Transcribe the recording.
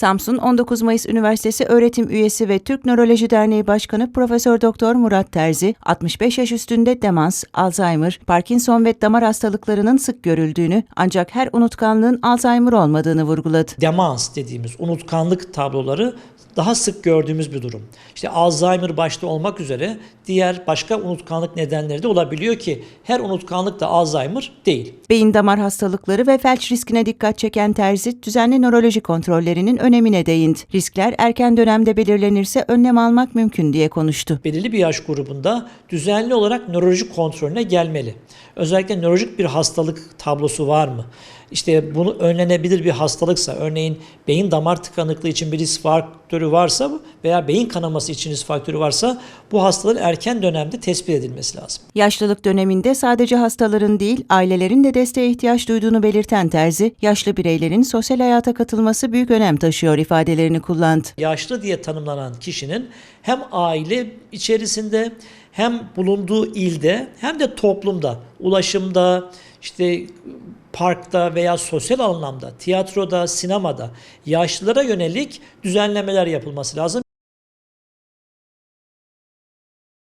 Samsun 19 Mayıs Üniversitesi öğretim üyesi ve Türk Nöroloji Derneği Başkanı Profesör Doktor Murat Terzi, 65 yaş üstünde demans, Alzheimer, Parkinson ve damar hastalıklarının sık görüldüğünü ancak her unutkanlığın Alzheimer olmadığını vurguladı. demans dediğimiz unutkanlık tabloları daha sık gördüğümüz bir durum. İşte Alzheimer başta olmak üzere diğer başka unutkanlık nedenleri de olabiliyor ki her unutkanlık da Alzheimer değil. Beyin damar hastalıkları ve felç riskine dikkat çeken Terzi, düzenli nöroloji kontrollerinin önemine değindi. Riskler erken dönemde belirlenirse önlem almak mümkün diye konuştu. belirli bir yaş grubunda düzenli olarak nörolojik kontrolüne gelmeli. Özellikle nörolojik bir hastalık tablosu var mı? İşte bunu önlenebilir bir hastalıksa, örneğin beyin damar tıkanıklığı için bir risk faktörü varsa veya beyin kanaması için risk faktörü varsa bu hastalığın erken dönemde tespit edilmesi lazım. Yaşlılık döneminde sadece hastaların değil, ailelerin de desteğe ihtiyaç duyduğunu belirten Terzi, yaşlı bireylerin sosyal hayata katılması büyük önem taşıyor ifadelerini kullandı. yaşlı diye tanımlanan kişinin hem aile içerisinde hem bulunduğu ilde hem de toplumda, ulaşımda, işte parkta veya sosyal anlamda, tiyatroda, sinemada yaşlılara yönelik düzenlemeler yapılması lazım.